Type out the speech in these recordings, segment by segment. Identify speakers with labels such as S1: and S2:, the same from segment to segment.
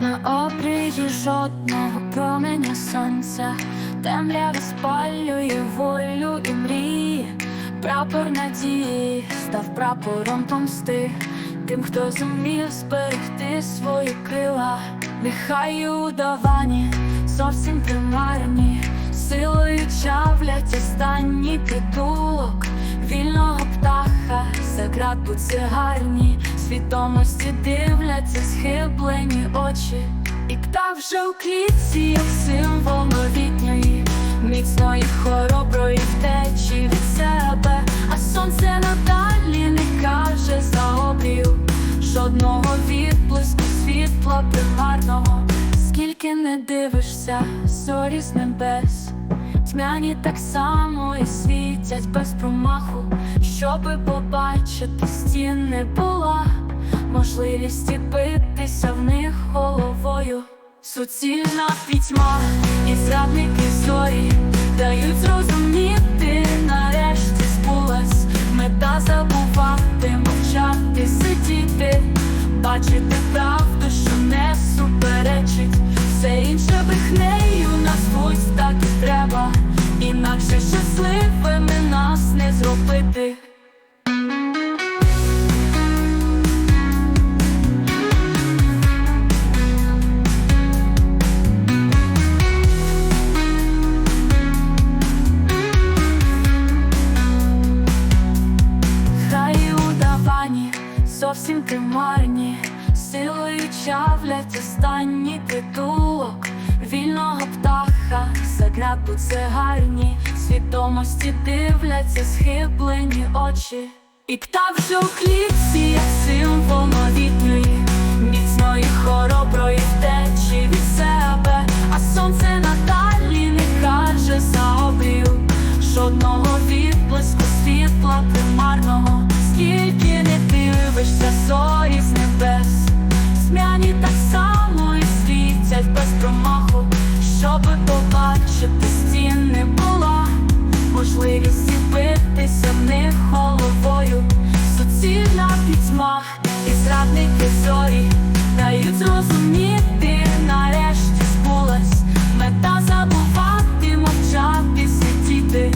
S1: На обрії жодного променя сонця, темрява спалює волю і мрії, прапор надії став прапором помсти, тим, хто зумів зберегти свої крила, нехай удавані, зовсім примарні, силою чавлять останній притулок вільного будці гарні, свідомості дивляться схиблені очі, і птах вже у клітці, як символ новітньої, міцної хороброї втечі від себе, а сонце надалі не каже за обрію, жодного відблиску світла примарного, скільки не дивишся, зорі з небес. Тьмяні так само і світять без промаху, щоби побачити стіни була можливість і битися в них головою. Суцільна пітьма і зрадники зорі дають зрозуміти, нарешті збулась мета забувати, мовчати, сидіти, бачити правду, що не суперечить, все інше брехнею удавані, зовсім примарні, силою чавлять останній притулок вільного птаха, заграбу це гарні, свідомості дивляться схиблені очі. І птах вже у клітці, як символ новітньої, міцної хороброї втечі від себе, а сонце надалі не каже за обрію. Жодного відблиску світла примарного, скільки не дивишся зорі з небес, смяні так дають зрозуміти, нарешті збулась мета забувати, мовчати, сидіти,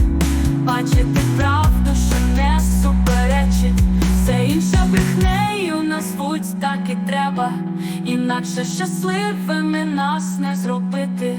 S1: бачити правду, що не суперечить, все інше брехнею назвуть так і треба, інакше щасливими нас не зробити.